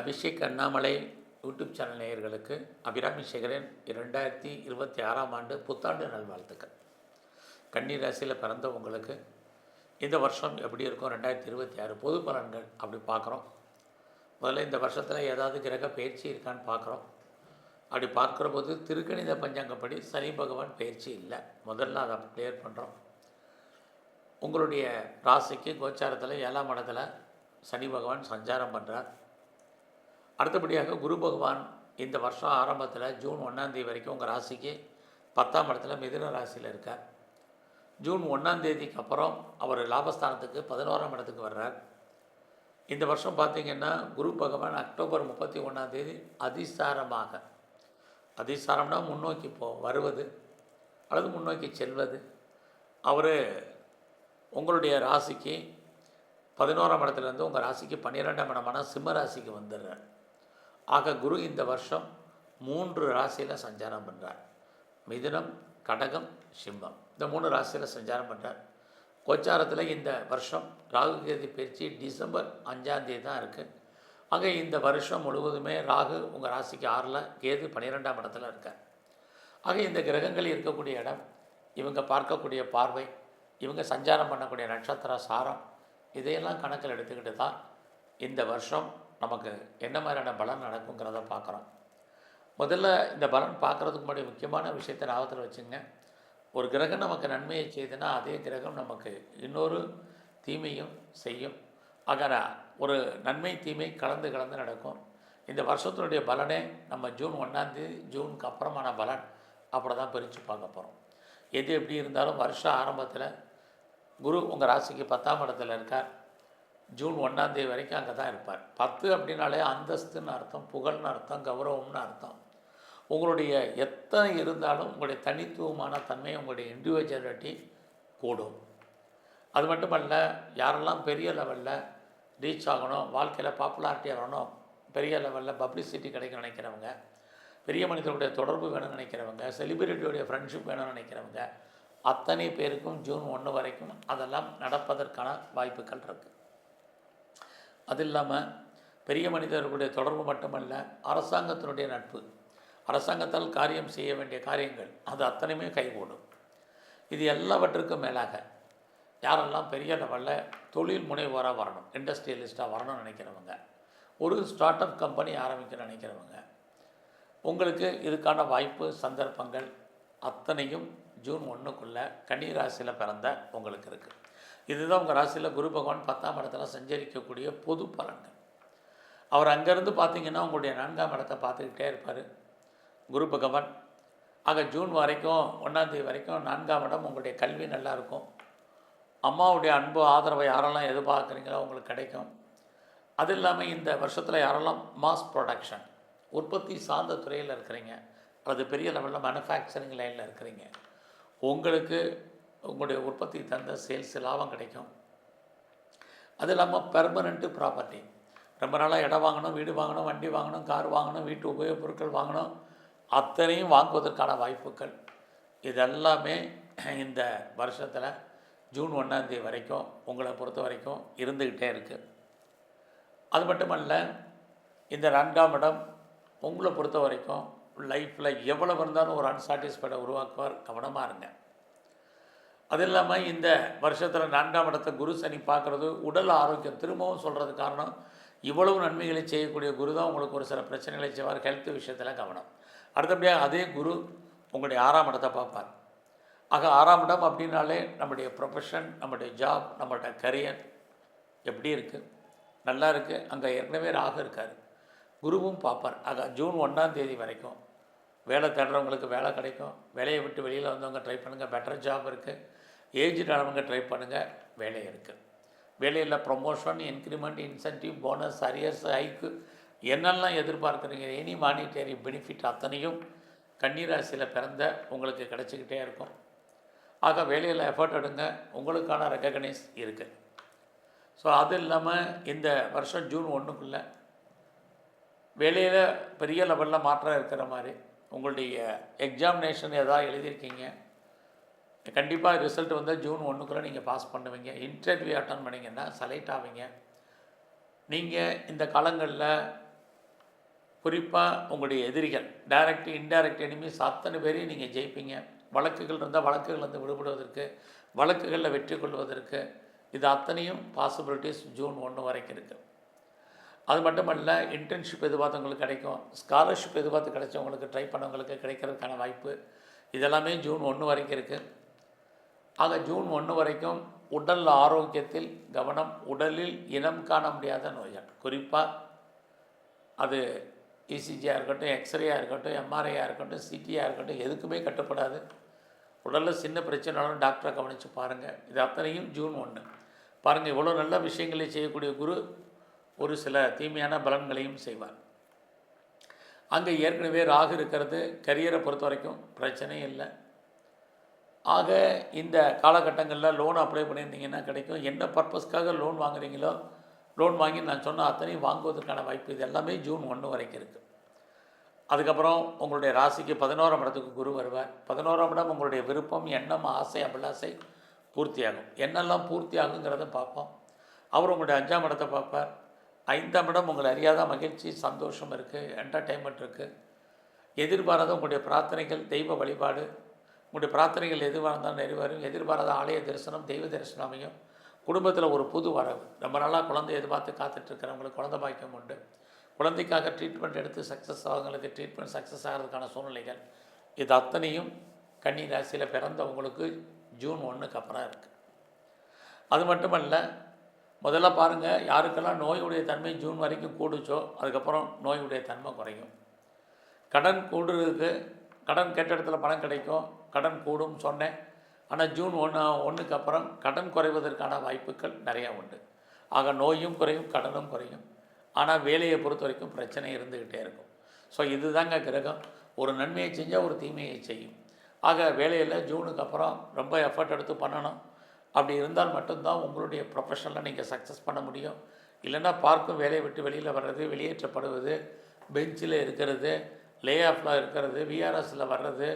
Abhishek Annamalai YouTube channel நேயர்களுக்கு அபிராமி சேகரன் இரண்டாயிரத்தி இருபத்தி ஆறாம் ஆண்டு புத்தாண்டு நல்வாழ்த்துக்கள். கன்னி ராசியில் பிறந்த உங்களுக்கு இந்த வருஷம் எப்படி இருக்கும்? ரெண்டாயிரத்தி இருபத்தி ஆறு பொது பலன்கள் அப்படி பார்க்குறோம். முதல்ல இந்த வருஷத்தில் ஏதாவது கிரக பயிற்சி இருக்கான்னு பார்க்குறோம். அப்படி பார்க்குற போது திருக்கணித பஞ்சாங்கப்படி சனி பகவான் பயிற்சி இல்லை. முதல்ல அதை கிளியர் பண்ணுறோம் உங்களுடைய ராசிக்கு கோச்சாரத்தில் ஏழாம் இடத்துல சனி பகவான் சஞ்சாரம் பண்ணுறார் அடுத்தபடியாக குரு பகவான் இந்த வருஷம் ஆரம்பத்தில் ஜூன் ஒன்றாந்தேதி வரைக்கும் உங்கள் ராசிக்கு பத்தாம் இடத்துல மிதுன ராசியில் இருக்கார். ஜூன் ஒன்றாம் தேதிக்கு அப்புறம் அவர் லாபஸ்தானத்துக்கு பதினோராம் இடத்துக்கு வர்றார். இந்த வருஷம் பார்த்திங்கன்னா குரு பகவான் அக்டோபர் முப்பத்தி ஒன்றாந்தேதி அதிசாரமாக அதிசாரம்னா முன்னோக்கி போ வருவது அல்லது முன்னோக்கி செல்வது. அவர் உங்களுடைய ராசிக்கு பதினோராம் இடத்துலேருந்து உங்கள் ராசிக்கு பன்னிரெண்டாம் இடமான சிம்ம ராசிக்கு வந்துடுறார். ஆக குரு இந்த வருஷம் மூன்று ராசியில் சஞ்சாரம் பண்ணுறார் மிதுனம் கடகம் சிம்மம். இந்த மூணு ராசியில் சஞ்சாரம் பண்ணுறார் கோச்சாரத்தில் இந்த வருஷம் ராகு கேதி பயிற்சி டிசம்பர் அஞ்சாந்தேதி தான் இருக்குது ஆக இந்த வருஷம் முழுவதுமே ராகு உங்கள் ராசிக்கு ஆறில் கேது பன்னிரெண்டாம் இடத்துல இருக்கார். ஆக இந்த கிரகங்கள் இருக்கக்கூடிய இடம் இவங்க பார்க்கக்கூடிய பார்வை இவங்க சஞ்சாரம் பண்ணக்கூடிய நட்சத்திர சாரம் இதையெல்லாம் கணக்கில் எடுத்துக்கிட்டு தான் இந்த வருஷம் நமக்கு என்ன மாதிரியான பலன் நடக்குங்கிறத பார்க்குறோம். முதல்ல இந்த பலன் பார்க்குறதுக்கு முன்னாடி முக்கியமான விஷயத்தை ஞாபகத்தில் வச்சுங்க. ஒரு கிரகம் நமக்கு நன்மையை செய்துன்னா அதே கிரகம் நமக்கு இன்னொரு தீமையும் செய்யும். ஆக ஒரு நன்மை தீமை கலந்து கலந்து நடக்கும். இந்த வருஷத்தினுடைய பலனே நம்ம ஜூன் ஒன்றாந்தேதி ஜூனுக்கு அப்புறமான பலன் அப்படி தான் பிரித்து பார்க்க போகிறோம் எது எப்படி இருந்தாலும் வருஷம் ஆரம்பத்தில் குரு உங்கள் ராசிக்கு பத்தாம் இடத்துல இருக்கார். ஜூன் ஒன்றாந்தேதி வரைக்கும் அங்கே தான் இருப்பார். பத்து அப்படின்னாலே அந்தஸ்துன்னு அர்த்தம் புகழ்னு அர்த்தம் கௌரவம்னு அர்த்தம். உங்களுடைய எத்தனை இருந்தாலும் உங்களுடைய தனித்துவமான தன்மை உங்களுடைய இண்டிவிஜுவாலிட்டி கூடும். அது மட்டுமல்ல யாரெல்லாம் பெரிய லெவலில் ரீச் ஆகணும் வாழ்க்கையில் பாப்புலாரிட்டி வரணும் பெரிய லெவலில் பப்ளிசிட்டி கிடைக்கணும்னு நினைக்கிறவங்க பெரிய மனிதனுடைய தொடர்பு வேணும்னு நினைக்கிறவங்க செலிபிரிட்டியுடைய ஃப்ரெண்ட்ஷிப் வேணும்னு நினைக்கிறவங்க அத்தனை பேருக்கும் ஜூன் ஒன்று வரைக்கும் அதெல்லாம் நடப்பதற்கான வாய்ப்புகள் இருக்குது அது இல்லாமல் பெரிய மனிதர்களுடைய தொடர்பு மட்டுமல்ல அரசாங்கத்தினுடைய நட்பு. அரசாங்கத்தால் காரியம் செய்ய வேண்டிய காரியங்கள் அது அத்தனையுமே கைகூடும். இது எல்லாவற்றுக்கும் மேலாக யாரெல்லாம் பெரிய லெவலில் தொழில் முனைவோராக வரணும் இண்டஸ்ட்ரியலிஸ்ட்டாக வரணும்னு நினைக்கிறவங்க ஒரு ஸ்டார்ட் அப் கம்பெனி ஆரம்பிக்க நினைக்கிறவங்க உங்களுக்கு இதுக்கான வாய்ப்பு சந்தர்ப்பங்கள் அத்தனையும் ஜூன் ஒன்றுக்குள்ளே கன்னிராசியில் பிறந்த உங்களுக்கு இருக்குது இதுதான் உங்கள் ராசியில் குரு பகவான் பத்தாம் இடத்துல சஞ்சரிக்கக்கூடிய பொது பலன்கள். அவர் அங்கேருந்து பார்த்தீங்கன்னா உங்களுடைய நான்காம் இடத்தை பார்த்துக்கிட்டே இருப்பார். குரு பகவான் ஆக ஜூன் வரைக்கும் ஒன்றாந்தேதி வரைக்கும் நான்காம் இடம் உங்களுடைய கல்வி நல்லா இருக்கும். அம்மாவுடைய அன்பு ஆதரவை யாரெல்லாம் எதிர்பார்க்குறீங்களோ உங்களுக்கு கிடைக்கும். அது இல்லாமல் இந்த வருஷத்தில் யாரெல்லாம் மாஸ் ப்ரொடக்ஷன் உற்பத்தி சார்ந்த துறையில் இருக்கிறீங்க அல்லது பெரிய லெவலில் மேனுஃபேக்சரிங் லைனில் இருக்கிறீங்க உங்களுக்கு உங்களுடைய உற்பத்தி தந்த சேல்ஸ் லாபம் கிடைக்கும். அது இல்லாமல் பெர்மனண்ட்டு ப்ராப்பர்ட்டி ரொம்ப நாளாக இடம் வாங்கணும் வீடு வாங்கணும் வண்டி வாங்கணும் கார் வாங்கணும் வீட்டு உபயோகப் பொருட்கள் வாங்கணும். அத்தனையும் வாங்குவதற்கான வாய்ப்புகள். இதெல்லாமே இந்த வருஷத்தில் ஜூன் ஒன்றாந்தேதி வரைக்கும் உங்களை பொறுத்த வரைக்கும் இருந்துக்கிட்டே இருக்குது அது மட்டுமல்ல இந்த நான்காம் இடம் உங்களை பொறுத்த வரைக்கும் லைஃப்பில் எவ்வளவு இருந்தாலும் ஒரு அன்சாட்டிஸ்ஃபைடை உருவாக்குவார். கவனமாக இருங்க. அது இல்லாமல் இந்த வருஷத்தில் நான்காம் இடத்தை குரு சனி பார்க்குறது உடல் ஆரோக்கியம் திரும்பவும் சொல்கிறது காரணம் இவ்வளவு நன்மைகளை செய்யக்கூடிய குரு தான் உங்களுக்கு ஒரு சில பிரச்சனைகளை செய்வார் ஹெல்த் விஷயத்தில் கவனம். அடுத்தபடியாக அதே குரு உங்களுடைய ஆறாம் இடத்தை பார்ப்பார். ஆக ஆறாம் இடம் அப்படின்னாலே நம்முடைய ப்ரொஃபஷன் நம்முடைய ஜாப் நம்மளோட கரியர் எப்படி இருக்குது நல்லா இருக்குது அங்கே ஏற்கனவே ராக இருக்கார். குருவும் பார்ப்பார். ஆக ஜூன் ஒன்றாம் தேதி வரைக்கும் வேலை தேடுறவங்களுக்கு வேலை கிடைக்கும். வேலையை விட்டு வெளியில் வந்தவங்க ட்ரை பண்ணுங்கள் பெட்டர் ஜாப் இருக்குது ஏஜ் ஆனவங்க ட்ரை பண்ணுங்கள் வேலை இருக்குது வேலையில் promotion increment incentive bonus arrears haiku என்னெல்லாம் எதிர்பார்க்குறீங்க? எனி மானிட்டரி பெனிஃபிட் அத்தனையும் கன்னிராசியில் பிறந்த உங்களுக்கு கிடச்சிக்கிட்டே இருக்கும். ஆக வேலையில் எஃபர்ட் எடுங்க உங்களுக்கான ரெக்கக்னைஸ் இருக்குது ஸோ அது இல்லாமல் இந்த வருஷம் ஜூன் ஒன்றுக்குள்ளே வேலையில் பெரிய லெவலில் மாற்றம் இருக்கிற மாதிரி உங்களுடைய எக்ஸாமினேஷன் எதாவது எழுதியிருக்கீங்க? கண்டிப்பாக ரிசல்ட் வந்து ஜூன் ஒன்றுக்குள்ளே நீங்கள் பாஸ் பண்ணுவீங்க. இன்டர்வியூ அட்டன் பண்ணிங்கன்னா செலக்ட் ஆவீங்க. நீங்கள் இந்த காலங்களில் குறிப்பாக உங்களுடைய எதிரிகள் டைரக்ட் இன்டைரக்ட் எனிமிஸ் அத்தனை பேரையும் நீங்கள் ஜெயிப்பீங்க. வழக்குகள் இருந்தால் வழக்குகள் வந்து விடுபடுவதற்கு வழக்குகளில் வெற்றி கொள்வதற்கு இது அத்தனையும் பாசிபிலிட்டிஸ் ஜூன் ஒன்று வரைக்கும் இருக்குது அது மட்டுமல்ல இன்டர்ன்ஷிப் எதிர்பார்த்தவங்களுக்கு கிடைக்கும். ஸ்காலர்ஷிப் எதிர்பார்த்து கிடைச்சவங்களுக்கு ட்ரை பண்ணவங்களுக்கு கிடைக்கிறதுக்கான வாய்ப்பு. இதெல்லாமே ஜூன் ஒன்று வரைக்கும் இருக்குது ஆக ஜூன் ஒன்று வரைக்கும் உடல் ஆரோக்கியத்தில் கவனம் உடலில் இனம் காண முடியாத நோய்கள். குறிப்பாக அது இசிஜியாக இருக்கட்டும் எக்ஸ்ரேயாக இருக்கட்டும் எம்ஆர்ஐயாக இருக்கட்டும் சிடியாக இருக்கட்டும் எதுக்குமே கட்டுப்படாது. உடலில் சின்ன பிரச்சனைனாலும் டாக்டரை கவனித்து பாருங்கள் இது அத்தனையும் ஜூன் ஒன்று பாருங்கள் இவ்வளோ நல்ல விஷயங்களை செய்யக்கூடிய குரு ஒரு சில தீமையான பலன்களையும் செய்வார். அங்கே ஏற்கனவே ராகு இருக்கிறது. கரியரை பொறுத்த வரைக்கும் பிரச்சனையும் இல்லை. ஆக இந்த காலகட்டங்களில் லோன் அப்ளை பண்ணியிருந்தீங்கன்னா கிடைக்கும். என்ன பர்பஸ்க்காக லோன் வாங்குறீங்களோ லோன் வாங்கி நான் சொன்ன அத்தனையும் வாங்குவதற்கான வாய்ப்பு இது எல்லாமே ஜூன் ஒன்று வரைக்கும் இருக்குது அதுக்கப்புறம் உங்களுடைய ராசிக்கு பதினோராம் இடத்துக்கு குரு வருவார். பதினோராம் இடம் உங்களுடைய விருப்பம் எண்ணம் ஆசை அபிலாசை பூர்த்தியாகும். என்னெல்லாம் பூர்த்தி ஆகுங்கிறத பார்ப்போம். அவர் உங்களுடைய அஞ்சாம் இடத்தை பார்ப்பார். ஐந்தாம் இடம் உங்களை அறியாத மகிழ்ச்சி சந்தோஷம் இருக்குது என்டர்டெயின்மெண்ட் இருக்குது எதிர்பாராத உங்களுடைய பிரார்த்தனைகள் தெய்வ வழிபாடு உங்களுடைய பிரார்த்தனைகள் எதுவாக இருந்தாலும் நிறைவேறும். எதிர்பாராத ஆலய தரிசனம் தெய்வ தரிசனம் அமையும் குடும்பத்தில் ஒரு புது வரவு. ரொம்ப நாளாக குழந்தை எதிர்பார்த்து காத்துட்ருக்கிறவங்களுக்கு குழந்தை பாக்கியம் உண்டு. குழந்தைக்காக ட்ரீட்மெண்ட் எடுத்து சக்ஸஸ் ஆகிறவங்களுக்கு ட்ரீட்மெண்ட் சக்ஸஸ் ஆகிறதுக்கான சூழ்நிலைகள். இது அத்தனையும் கன்னி ராசியில் பிறந்தவங்களுக்கு ஜூன் ஒன்றுக்கு அப்புறம் இருக்குது அது மட்டுமல்ல முதல்ல பாருங்கள் யாருக்கெல்லாம் நோயுடைய தன்மை ஜூன் வரைக்கும் கூடுச்சோ அதுக்கப்புறம் நோயுடைய தன்மை குறையும். கடன் கூடுறதுக்கு கடன் கேட்ட இடத்துல பணம் கிடைக்கும். கடன் கூடும் சொன்னேன். ஆனால் ஜூன் ஒன்று ஒன்றுக்கு அப்புறம் கடன் குறைவதற்கான வாய்ப்புகள் நிறையா உண்டு. ஆக நோயும் குறையும் கடனும் குறையும். ஆனால் வேலையை பொறுத்த வரைக்கும் பிரச்சனை இருந்துக்கிட்டே இருக்கும். ஸோ இதுதாங்க கிரகம். ஒரு நன்மையை செஞ்சால் ஒரு தீமையை செய்யும். ஆக வேலையில் ஜூனுக்கு அப்புறம் ரொம்ப எஃபர்ட் எடுத்து பண்ணணும். அப்படி இருந்தால் மட்டும்தான் உங்களுடைய ப்ரொஃபஷனில் நீங்கள் சக்ஸஸ் பண்ண முடியும். இல்லைன்னா பார்க்கும் வேலையை விட்டு வெளியில் வர்றது வெளியேற்றப்படுவது பெஞ்சில் இருக்கிறது லே ஆஃபில் இருக்கிறது விஆர்எஸில் வர்றது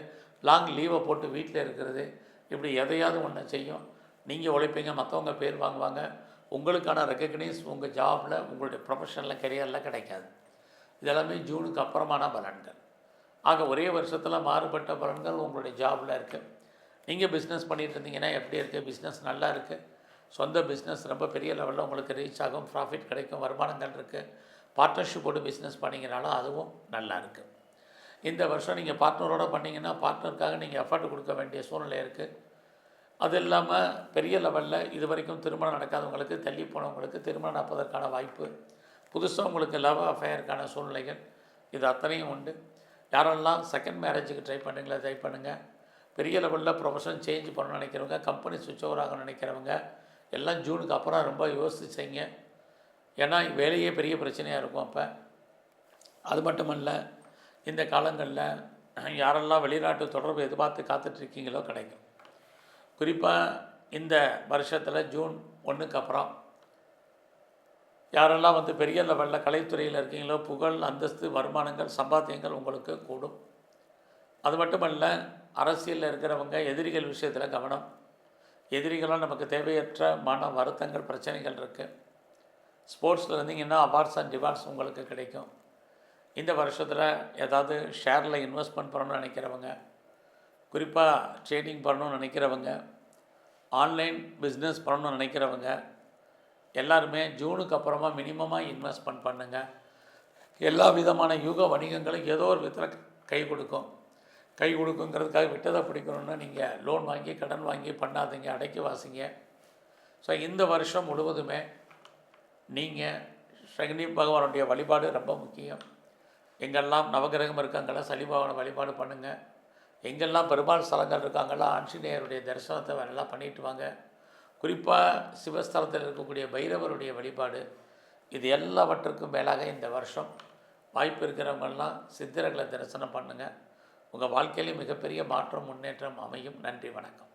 லாங் லீவை போட்டு வீட்டில் இருக்கிறது. இப்படி எதையாவது ஒன்று செய்யும். நீங்கள் உழைப்பீங்க மற்றவங்க பேர் வாங்குவாங்க. உங்களுக்கான ரெக்கக்னைஸ் உங்கள் ஜாபில் உங்களுடைய ப்ரொஃபஷனில் கெரியரில் கிடைக்காது. இதெல்லாமே ஜூனுக்கு அப்புறமான பலன்கள். ஆக ஒரே வருஷத்தில் மாறுபட்ட பலன்கள் உங்களுடைய ஜாபில் இருக்குது நீங்கள் பிஸ்னஸ் பண்ணிகிட்டு இருந்தீங்கன்னா எப்படி இருக்குது பிஸ்னஸ் நல்லா இருக்குது சொந்த பிஸ்னஸ் ரொம்ப பெரிய லெவலில் உங்களுக்கு ரீச் ஆகும். ப்ராஃபிட் கிடைக்கும். வருமானங்கள் இருக்குது பார்ட்னர்ஷிப்போடு பிஸ்னஸ் பண்ணிங்கனாலும் அதுவும் நல்லா இருக்குது இந்த வருஷம் நீங்கள் பார்ட்னரோட பண்ணிங்கன்னா பார்ட்னருக்காக நீங்கள் எஃபர்ட் கொடுக்க வேண்டிய சூழ்நிலை இருக்குது அது இல்லாமல் பெரிய லெவலில் இது வரைக்கும் திருமணம் நடக்காதவங்களுக்கு தள்ளி போனவங்களுக்கு திருமணம் நடப்பதற்கான வாய்ப்பு புதுசாக உங்களுக்கு லவ் அஃபேருக்கான சூழ்நிலைகள் இது அத்தனையும் உண்டு. யாரெல்லாம் செகண்ட் மேரேஜுக்கு ட்ரை பண்ணுங்களா ட்ரை பண்ணுங்கள் பெரிய லெவலில் ப்ரொஃபஷன் சேஞ்ச் பண்ணணும்னு நினைக்கிறவங்க கம்பெனி சுவிட்ச் ஓவர் ஆகணும்னு நினைக்கிறவங்க எல்லாம் ஜூனுக்கு அப்புறம் ரொம்ப யோசிச்சு செய்யுங்க ஏன்னா வேலையே பெரிய பிரச்சனையாக இருக்கும் அப்போ. அது மட்டுமல்ல இந்த காலங்களில் யாரெல்லாம் வெளிநாட்டு தொடர்பு எதிர்பார்த்து காத்துட்ருக்கீங்களோ கிடைக்கும். குறிப்பாக இந்த வருஷத்தில் ஜூன் ஒன்றுக்கு அப்புறம் யாரெல்லாம் வந்து பெரிய லெவலில் கலைத்துறையில் இருக்கீங்களோ புகழ் அந்தஸ்து வருமானங்கள் சம்பாத்தியங்கள் உங்களுக்கு கூடும். அது மட்டுமல்ல அரசியலில் இருக்கிறவங்க எதிரிகள் விஷயத்தில் கவனம். எதிரிகளால் நமக்கு தேவையற்ற மன வருத்தங்கள் பிரச்சனைகள் இருக்குது ஸ்போர்ட்ஸில் இருந்தீங்கன்னா அவார்ட்ஸ் அண்ட் டிவார்ட்ஸ் உங்களுக்கு கிடைக்கும். இந்த வருஷத்தில் ஏதாவது ஷேரில் இன்வெஸ்ட்மெண்ட் பண்ணணும்னு நினைக்கிறவங்க குறிப்பாக ட்ரேடிங் பண்ணணும்னு நினைக்கிறவங்க ஆன்லைன் பிஸ்னஸ் பண்ணணும்னு நினைக்கிறவங்க எல்லாருமே ஜூனுக்கு அப்புறமா மினிமமாக இன்வெஸ்ட்மெண்ட் பண்ணுங்கள் எல்லா விதமான யூக வணிகங்களும் ஏதோ ஒரு விதத்தில் கை கொடுக்கும். கை கொடுக்குங்கிறதுக்காக விட்டதை பிடிக்கணும்னா நீங்கள் லோன் வாங்கி கடன் வாங்கி பண்ணாதீங்க அடைக்கி வாசிங்க. ஸோ இந்த வருஷம் முழுவதுமே நீங்கள் சகினி பகவானுடைய வழிபாடு ரொம்ப முக்கியம். எங்கெல்லாம் நவகிரகம் இருக்காங்களா சலிபாவன வழிபாடு பண்ணுங்கள் எங்கெல்லாம் பெருமாள் ஸ்தலங்கள் இருக்காங்களா ஆஞ்சநேயருடைய தரிசனத்தை எல்லாம் பண்ணிட்டு வாங்க. குறிப்பாக சிவஸ்தலத்தில் இருக்கக்கூடிய பைரவருடைய வழிபாடு இது எல்லாவற்றுக்கும் மேலாக இந்த வருஷம் வாய்ப்பு இருக்கிறவங்கெல்லாம் சித்தர்களை தரிசனம் பண்ணுங்கள் உங்கள் வாழ்க்கையிலே மிகப்பெரிய மாற்றம் முன்னேற்றம் அமையும். நன்றி வணக்கம்.